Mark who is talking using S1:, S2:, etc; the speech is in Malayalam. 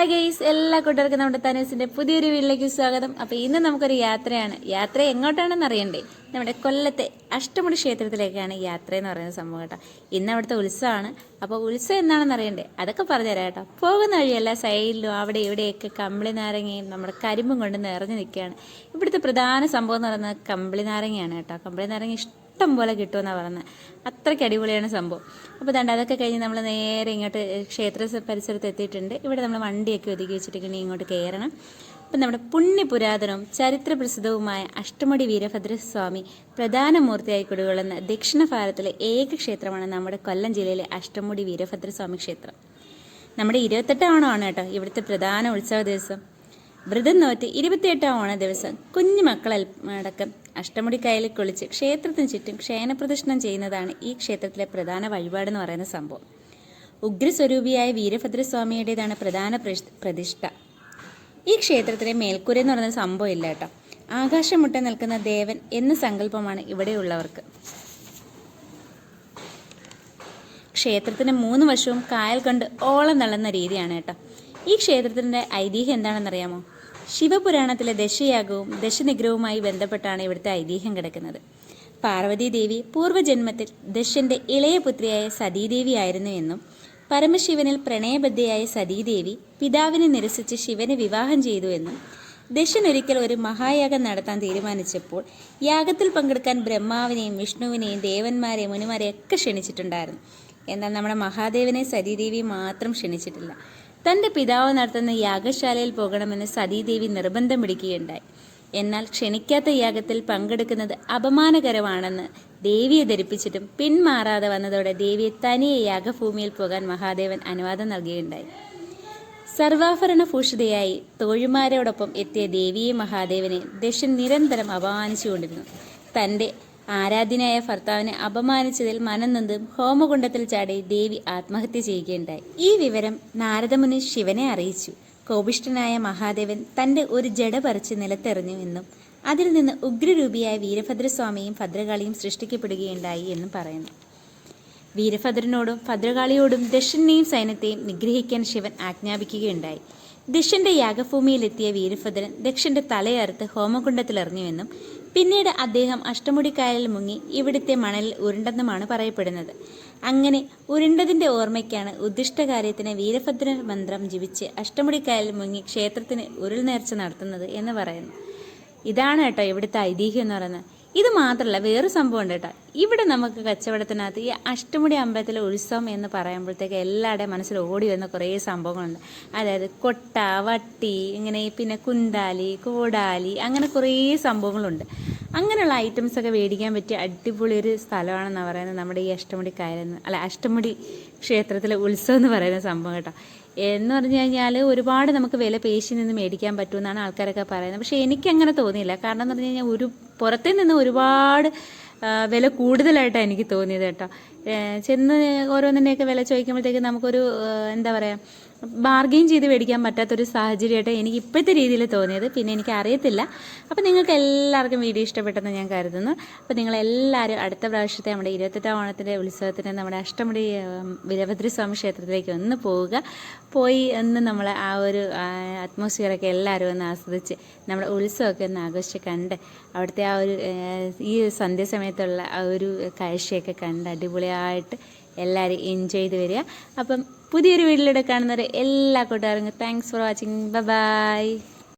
S1: ഹായ് ഗെയ്സ് എല്ലാ കൂട്ടുകാർക്കും നമ്മുടെ തനേസിന്റെ പുതിയൊരു വീട്ടിലേക്ക് സ്വാഗതം. അപ്പൊ ഇന്ന് നമുക്കൊരു യാത്രയാണ്. യാത്ര എങ്ങോട്ടാണെന്ന് അറിയണ്ടേ? നമ്മുടെ കൊല്ലത്തെ അഷ്ടമുടി ക്ഷേത്രത്തിലേക്കാണ് യാത്ര എന്ന് പറയുന്ന സംഭവം കേട്ടോ. ഇന്ന് അവിടുത്തെ ഉത്സവമാണ്. അപ്പോൾ ഉത്സവം എന്താണെന്ന് അറിയണ്ടേ? അതൊക്കെ പറഞ്ഞുതരാം കേട്ടോ. പോകുന്ന വഴിയല്ല സൈഡിലും അവിടെ ഇവിടെയൊക്കെ കമ്പിളി നാരങ്ങയും നമ്മുടെ കരിമ്പും കൊണ്ട് നിറഞ്ഞു നിൽക്കുകയാണ്. ഇവിടുത്തെ പ്രധാന സംഭവം എന്ന് പറയുന്നത് കമ്പിളി നാരങ്ങയാണ് കേട്ടോ. കമ്പിളി നാരങ്ങ ഇഷ്ടം പോലെ കിട്ടുമെന്നാണ് പറയുന്നത്. അത്രയ്ക്ക് അടിപൊളിയാണ് സംഭവം. അപ്പോൾ ദണ്ട് അതൊക്കെ കഴിഞ്ഞ് നമ്മൾ നേരെ ഇങ്ങോട്ട് ക്ഷേത്ര പരിസരത്ത് എത്തിയിട്ടുണ്ട്. ഇവിടെ നമ്മൾ വണ്ടിയൊക്കെ ഒതുക്കി വെച്ചിട്ട് ഇങ്ങോട്ട് കയറണം. അപ്പം നമ്മുടെ പുണ്യപുരാതനവും ചരിത്ര പ്രസിദ്ധവുമായ അഷ്ടമുടി വീരഭദ്രസ്വാമി പ്രധാന മൂർത്തിയായി കുടികൊള്ളുന്ന ദക്ഷിണ ഭാരതത്തിലെ ഏക ക്ഷേത്രമാണ് നമ്മുടെ കൊല്ലം ജില്ലയിലെ അഷ്ടമുടി വീരഭദ്രസ്വാമി ക്ഷേത്രം. നമ്മുടെ ഇരുപത്തെട്ടാം ഓണമാണ് കേട്ടോ ഇവിടുത്തെ പ്രധാന ഉത്സവ ദിവസം. വ്രതം നോറ്റ് ഇരുപത്തിയെട്ടാം ഓണ ദിവസം കുഞ്ഞു മക്കളടക്കം അഷ്ടമുടി കയ്യിൽ കുളിച്ച് ക്ഷേത്രത്തിന് ചുറ്റും ക്ഷേനപ്രദക്ഷിണം ചെയ്യുന്നതാണ് ഈ ക്ഷേത്രത്തിലെ പ്രധാന വഴിപാടെന്ന് പറയുന്ന സംഭവം. ഉഗ്രസ്വരൂപിയായ വീരഭദ്രസ്വാമിയുടേതാണ് പ്രധാന പ്രതിഷ്ഠ. ഈ ക്ഷേത്രത്തിലെ മേൽക്കൂര എന്ന് പറയുന്ന സംഭവം ഇല്ല കേട്ടോ. ആകാശം മുട്ട നിൽക്കുന്ന ദേവൻ എന്ന സങ്കല്പമാണ് ഇവിടെയുള്ളവർക്ക് ക്ഷേത്രത്തിന് മൂന്ന് വശവും കായൽ കണ്ട് ഓളം തള്ളുന്ന രീതിയാണ് കേട്ടോ. ഈ ക്ഷേത്രത്തിന്റെ ഐതിഹ്യം എന്താണെന്നറിയാമോ? ശിവപുരാണത്തിലെ ദശയാഗവും ദശനിഗ്രഹവുമായി ബന്ധപ്പെട്ടാണ് ഇവിടുത്തെ ഐതിഹ്യം കിടക്കുന്നത്. പാർവതീദേവി പൂർവജന്മത്തിൽ ദശന്റെ ഇളയ പുത്രിയായ സതീദേവി ആയിരുന്നു എന്നും പരമശിവനിൽ പ്രണയബദ്ധയായ സതീദേവി പിതാവിനെ നിരസിച്ച് ശിവനെ വിവാഹം ചെയ്തു എന്നും ദശൻ ഒരിക്കൽ ഒരു മഹായാഗം നടത്താൻ തീരുമാനിച്ചപ്പോൾ യാഗത്തിൽ പങ്കെടുക്കാൻ ബ്രഹ്മാവിനെയും വിഷ്ണുവിനെയും ദേവന്മാരെ മുനിമാരെയും ഒക്കെ ക്ഷണിച്ചിട്ടുണ്ടായിരുന്നു. എന്നാൽ നമ്മുടെ മഹാദേവനെ സതീദേവി മാത്രം ക്ഷണിച്ചിട്ടില്ല. തന്റെ പിതാവ് നടത്തുന്ന യാഗശാലയിൽ പോകണമെന്ന് സതീദേവി നിർബന്ധം പിടിക്കുകയുണ്ടായി. എന്നാൽ ക്ഷണിക്കാത്ത യാഗത്തിൽ പങ്കെടുക്കുന്നത് അപമാനകരമാണെന്ന് ദേവിയെ ധരിപ്പിച്ചിട്ടും പിന്മാറാതെ വന്നതോടെ ദേവിയെ തനിയെ യാഗഭൂമിയിൽ പോകാൻ മഹാദേവൻ അനുവാദം നൽകുകയുണ്ടായി. സർവാഭരണ ഭൂഷിതയായി തോഴിമാരോടൊപ്പം എത്തിയ ദേവിയെ മഹാദേവനെ ദശൻ നിരന്തരം അപമാനിച്ചുകൊണ്ടിരുന്നു. തന്റെ ആരാധ്യനായ ഭർത്താവിനെ അപമാനിച്ചതിൽ മനംനൊന്തും ഹോമകുണ്ടത്തിൽ ചാടി ദേവി ആത്മഹത്യ ചെയ്യുകയുണ്ടായി. ഈ വിവരം നാരദമുനി ശിവനെ അറിയിച്ചു. കോപിഷ്ഠനായ മഹാദേവൻ തന്റെ ഒരു ജട പറിച്ച് നിലത്തെറിഞ്ഞു എന്നും അതിൽ നിന്ന് ഉഗ്രരൂപിയായ വീരഭദ്രസ്വാമിയും ഭദ്രകാളിയും സൃഷ്ടിക്കപ്പെടുകയുണ്ടായി എന്നും പറയുന്നു. വീരഭദ്രനോടും ഭദ്രകാളിയോടും ദക്ഷനെയും സൈന്യത്തെയും നിഗ്രഹിക്കാൻ ശിവൻ ആജ്ഞാപിക്കുകയുണ്ടായി. ദക്ഷന്റെ യാഗഭൂമിയിലെത്തിയ വീരഭദ്രൻ ദക്ഷന്റെ തലയറുത്ത് ഹോമകുണ്ടത്തിലെറിഞ്ഞുവെന്നും പിന്നീട് അദ്ദേഹം അഷ്ടമുടിക്കായലിൽ മുങ്ങി ഇവിടുത്തെ മണലിൽ ഉരുണ്ടെന്നുമാണ് പറയപ്പെടുന്നത്. അങ്ങനെ ഉരുണ്ടതിന്റെ ഓർമ്മയ്ക്കാണ് ഉദ്ദിഷ്ടകാര്യത്തിന് വീരഭദ്ര മന്ത്രം ജപിച്ച് അഷ്ടമുടിക്കായലിൽ മുങ്ങി ക്ഷേത്രത്തിന് ഉരുൾ നേർച്ച നടത്തുന്നത് എന്ന് പറയുന്നു ഇതാണ് കേട്ടോ ഇവിടുത്തെ ഐതിഹ്യം എന്ന് പറയുന്നത്. ഇത് മാത്രമല്ല വേറെ സംഭവം ഉണ്ട് കേട്ടോ. ഇവിടെ നമുക്ക് കച്ചവടത്തിനകത്ത് ഈ അഷ്ടമുടി അമ്പലത്തിലെ ഉത്സവം എന്ന് പറയുമ്പോഴത്തേക്ക് എല്ലാവരുടെയും മനസ്സിൽ ഓടി വരുന്ന കുറേ സംഭവങ്ങളുണ്ട്. അതായത് കൊട്ട വട്ടി ഇങ്ങനെ പിന്നെ കുന്താലി കോടാലി അങ്ങനെ കുറേ സംഭവങ്ങളുണ്ട്. അങ്ങനെയുള്ള ഐറ്റംസ് ഒക്കെ മേടിക്കാൻ പറ്റിയ അടിപൊളി ഒരു സ്ഥലമാണെന്നാണ് പറയുന്നത് നമ്മുടെ ഈ അഷ്ടമുടി കായലെന്ന് അല്ല അഷ്ടമുടി ക്ഷേത്രത്തിലെ ഉത്സവം എന്ന് പറയുന്ന സംഭവം കേട്ടോ. എന്ന് പറഞ്ഞു കഴിഞ്ഞാൽ ഒരുപാട് നമുക്ക് വില പേശി നിന്ന് മേടിക്കാൻ പറ്റുമെന്നാണ് ആൾക്കാരൊക്കെ പറയുന്നത്. പക്ഷേ എനിക്കങ്ങനെ തോന്നിയില്ല. കാരണം എന്ന് പറഞ്ഞു കഴിഞ്ഞാൽ ഒരു പുറത്തേ നിന്ന് ഒരുപാട് വില കൂടുതലായിട്ടാണ് എനിക്ക് തോന്നിയത് കേട്ടോ. ചെന്ന് ഓരോന്നിന്റെയൊക്കെ വില ചോദിക്കുമ്പോഴത്തേക്ക് നമുക്കൊരു എന്താ പറയുക ബാർഗെയിൻ ചെയ്ത് മേടിക്കാൻ പറ്റാത്തൊരു സാഹചര്യമായിട്ട് എനിക്ക് ഇപ്പോഴത്തെ രീതിയിൽ തോന്നിയത്. പിന്നെ എനിക്ക് അറിയത്തില്ല. അപ്പോൾ നിങ്ങൾക്ക് എല്ലാവർക്കും വീഡിയോ ഇഷ്ടപ്പെട്ടെന്ന് ഞാൻ കരുതുന്നു. അപ്പോൾ നിങ്ങളെല്ലാവരും അടുത്ത പ്രാവശ്യത്തെ നമ്മുടെ ഇരുപത്തെട്ടാം ഓണത്തിന്റെ ഉത്സവത്തിന് നമ്മുടെ അഷ്ടമുടി വീരഭദ്രസ്വാമി ക്ഷേത്രത്തിലേക്ക് ഒന്ന് പോവുക. പോയി ഒന്ന് നമ്മൾ ആ ഒരു അറ്റ്മോസ്ഫിയറൊക്കെ എല്ലാവരും ഒന്ന് ആസ്വദിച്ച് നമ്മുടെ ഉത്സവമൊക്കെ ഒന്ന് ആഘോഷിച്ച് കണ്ട് അവിടുത്തെ ആ ഒരു ഈ സന്ധ്യ സമയത്തുള്ള ആ ഒരു കാഴ്ചയൊക്കെ കണ്ട് അടിപൊളിയായിട്ട് എല്ലാവരും എൻജോയ് ചെയ്ത് വരിക. അപ്പം പുതിയൊരു വീട്ടിലൂടെ കാണുന്നവരെ എല്ലാ കൂട്ടുകാർക്കും താങ്ക്സ് ഫോർ വാച്ചിങ് ബൈ